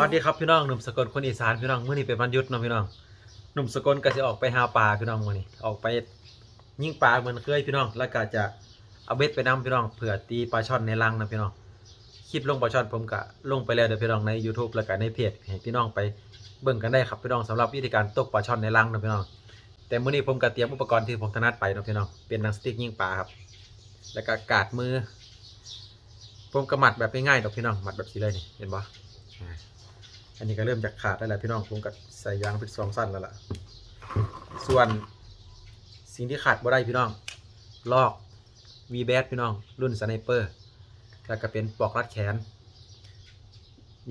วัสดีครับพี่น้องหนุ่มสกลคนอีสานพี่น้องเมื่อนี้เป็นวันหยุดเนาะพี่น้องหนุ่มสกลก็จะออกไปหาปลาพี่น้องมื่อนี้ออกไปยิงปลาเหมือนเคยพี่น้อง แล้วก็จะเอาเบ็ดไปนำพี่น้องเผื่อตีปลาช่อนในรังนะพี่น้องคลิปลงปลาช่อนผมก็ลงไปแล้วเดี๋ยวพี่น้องใน YouTube แล้วก็ในเพจให้พี่น้องไปเบิ่งกันได้ครับพี่น้องสำหรับวิธีการตกปลาช่อนในรังนะพี่น้อง แต่มื่อนี้ผมก็เตรียมอุปกรณ์ที่ผมถนัดไปนะพี่น้องเป็นนังสติ๊กยิงปลาครับ แล้วก็กาดมือ ผมก็หมัดแบบง่ายๆดอกพี่น้องหมัดแบบนี้เลยนี่เห็นปะอ่า อันนี้ก็เริ่มจากขาดได้แล้วพี่น้องผมก็ใส่ยางพิษสองสั้นแล้วล่ะ ส่วนสิ่งที่ขาดบ่ได้พี่น้อง ลอก V b a t พี่น้อง รุ่นสไนเปอร์ แล้วก็เป็นปลอกรัดแขน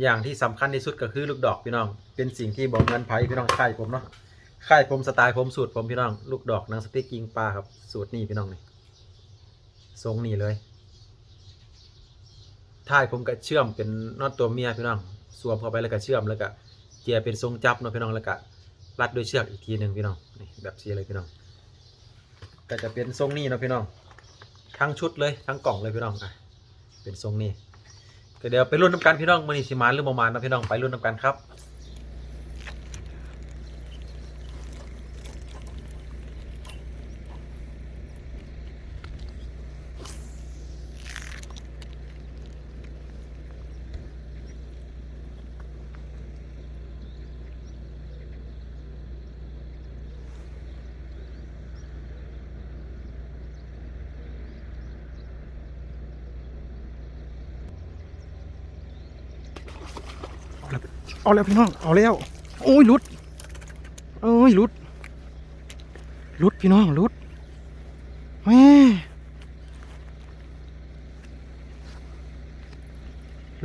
อย่างที่สำคัญที่สุดก็คือลูกดอกพี่น้อง เป็นสิ่งที่บอกเงินไผ่พี่น้องค่ายผมเนาะค่ายผมสไตล์ผมสูตรผมพี่น้อง ลูกดอกนางสติ๊กยิงปลาครับ สูตรนี้พี่น้องนี่ทรงนี้เลยท้ายผมก็เชื่อมเป็นน็อตตัวเมียพี่น้อง สวมเข้าไปแล้วก็เชื่อมแล้วก็เกียร์เป็นทรงจับเนาะพี่น้องแล้วก็รัดด้วยเชือกอีกทีหนึ่งพี่น้องนี่แบบนี้เลยพี่น้องก็จะเป็นทรงนี้เนาะพี่น้องทั้งชุดเลยทั้งกล่องเลยพี่น้องอะเป็นทรงนี้ก็เดี๋ยวไปรุ่นน้ำกันพี่น้องมันนี่สิมานหรือประมาณนะพี่น้องไปรุ่นน้ำกันครับ เอาแล้วพี่น้อง เอาแล้ว โอ้ยลุดโอ้ยลุดลุดพี่น้องลุดแม่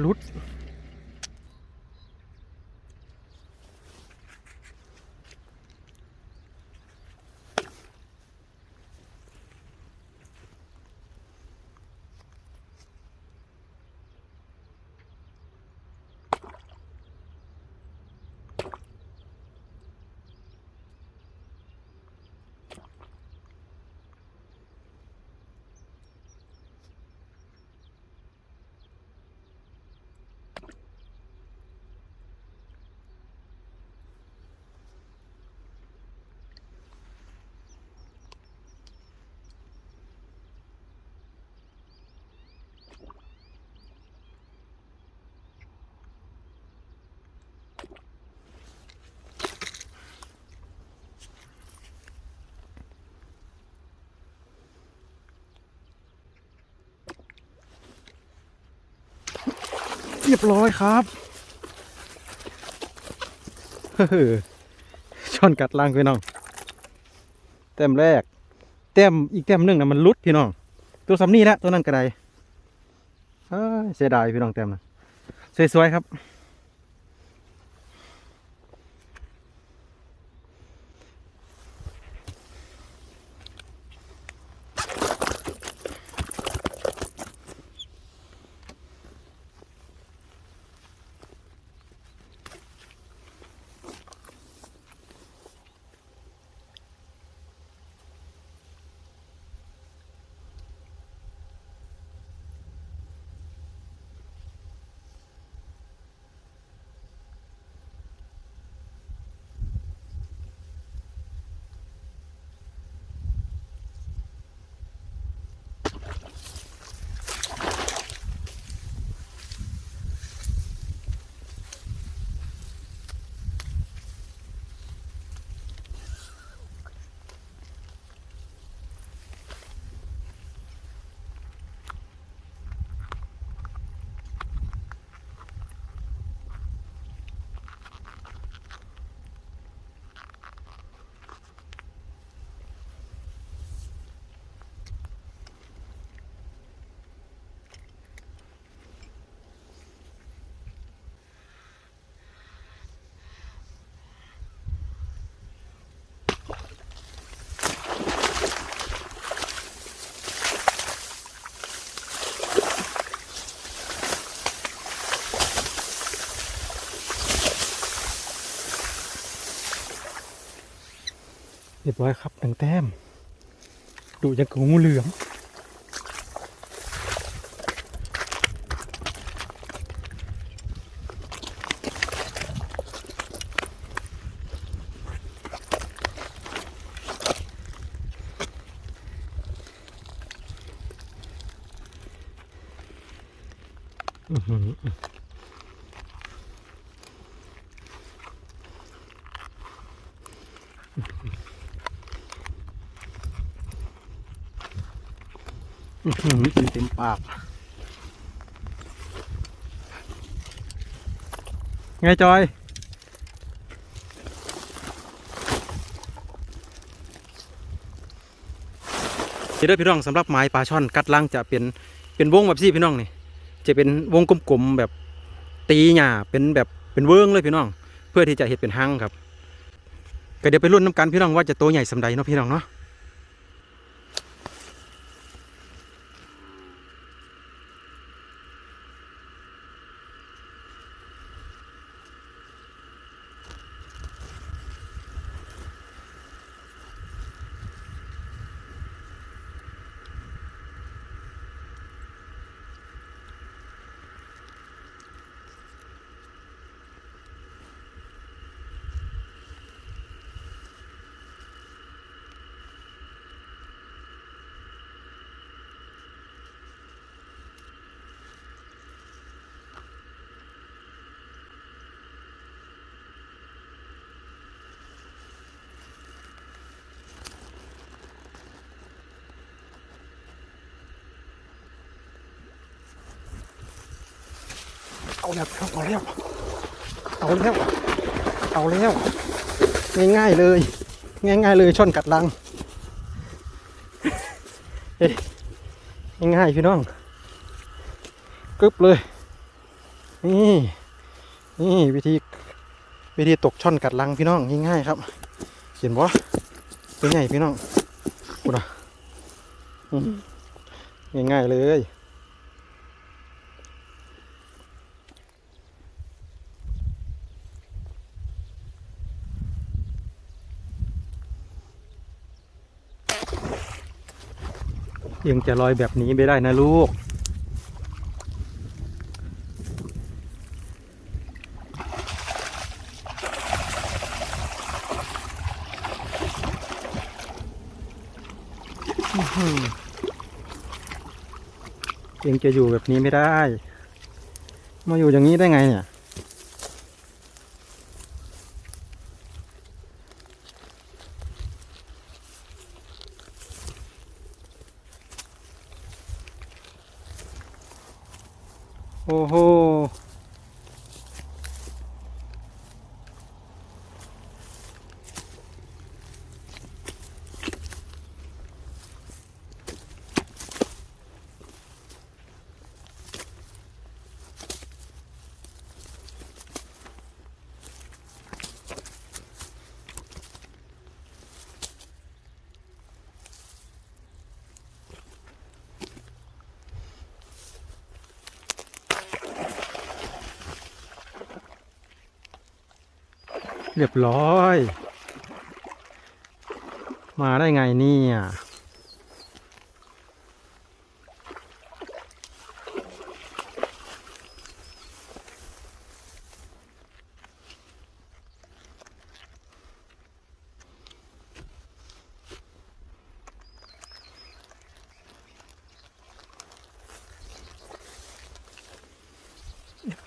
หลุด เรียบร้อยครับเฮ้อช่อนกัดล่างพี่น้อง เต็มแรก เต็มอีกเต็มหนึ่งนะมันลุดพี่น้อง ตัวสำนี่ละตัวนั้นกระไดเสียดายพี่น้องเต็มนะสวยๆครับ ร้อยครับหนึ่งแต้ม ดูยังงูเหลือม กินเต็มปาก ไงจอยนี่เด้อพี่น้องสำหรับไม้ปลาช่อนกัดลังจะเป็นเป็นวงแบบซี่พี่น้องนี่จะเป็นวงกลมๆแบบตีหญ้าเป็นแบบเป็นเวิ้งเลยพี่น้อง เพื่อที่จะเห็ดเป็นหังครับก็เดี๋ยวไปรุ่นน้ำกันพี่น้องว่าจะโตใหญ่สำใดเนาะพี่น้องเนาะ เอาแล้วเอาแล้วเอาแล้วเอาแล้วง่ายๆเลย ง่าย ๆ เลยช่อนกัดลังเอ้ง่ายๆพี่น้องกึบเลย นี่นี่วิธีวิธีตกช่อนกัดลังพี่น้องง่ายๆครับเห็นบ่เป็นไงพี่น้องกูนะง่ายๆเลย ยังจะลอยแบบนี้ไม่ได้นะลูกอื้อหือยังจะอยู่แบบนี้ไม่ได้ มาอยู่อย่างนี้ได้ไงเนี่ย โอ้โห เรียบร้อย มาได้ไงเนี่ย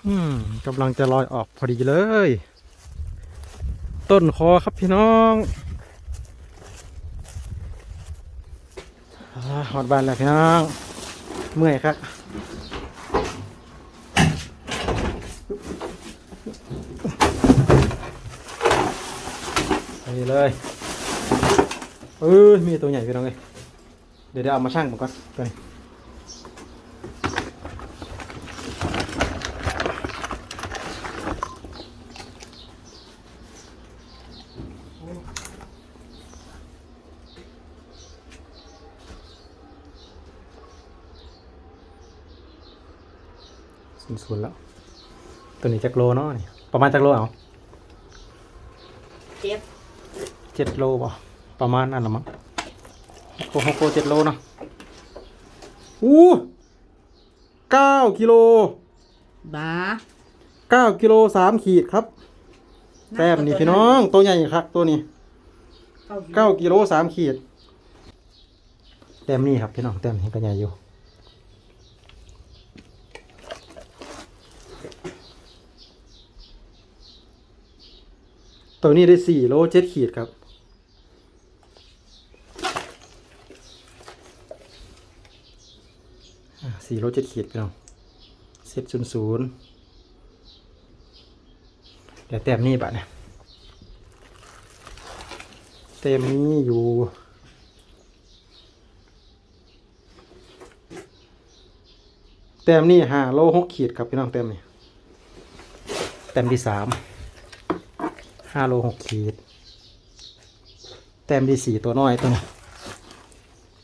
อืมกำลังจะลอยออกพอดีเลย ต้นคอครับพี่น้องหอดบานแล้วพี่น้อง เมื่อยครับไปเลยเออมีตัวใหญ่พี่น้องเลยเดี๋ยวเดี๋ยวเอามาชั่งมันก่อนตัวนี้ ศูนย์ศูนย์แล้ว ตัวนี้จักโลเนาะนี่ประมาณจักโลเอาเจ็บเจ็ดโลป่ะประมาณนั้นละมั้งหกโลหกโลเจ็ดโลเนาะอู้เก้ากิโลบ้าเก้ากิโลสามขีดครับแต้มนี่พี่น้อง ตัวใหญ่ครับตัวนี้เก้ากิโลสามขีดแต้มนี่ครับพี่น้องแต้มนี่ก็ใหญ่อยู่ ตัวนี้ได้สี่โลเจ็ดขีดครับ สี่โลเจ็ดขีดพี่น้องเซฟศูนย์ศูนย์เดี๋ยวแต้มนี้บัดเนี่ยแต้มนี้อยู่แต้มนี่ห้าโลหกขีดครับพี่น้องแต้มนี่แต้มที่สาม ห้าโลหกขีด แต้มที่สี่ตัวน้อยตัวนี้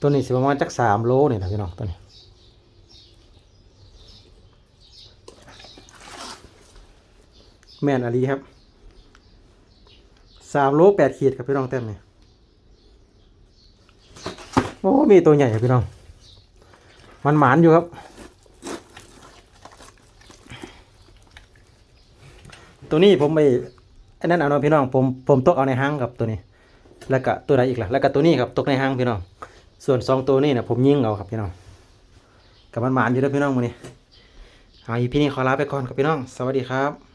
ตัวนี้สิประมาณจักสามโลนี่นะพี่น้องตัวนี้แม่นอลีครับสามโลแปดขีดครับพี่น้องแต้มนี่โอ้มีตัวใหญ่ครับพี่น้อง มันหมานอยู่ครับ ตัวนี้ผมไป อันนั้นเอาเนาะพี่น้องผมผมตกเอาในห้างกับตัวนี้ แล้วก็ตัวใดอีกล่ะแล้วก็ตัวนี้ครับตกในห้างพี่น้อง ส่วนสองตัวนี้เนี่ยผมยิงเอาครับพี่น้องกับมันหมานอยู่แล้วพี่น้องมือนี้เอาอีพี่นี้ขอลาไปก่อนครับพี่น้อง สวัสดีครับ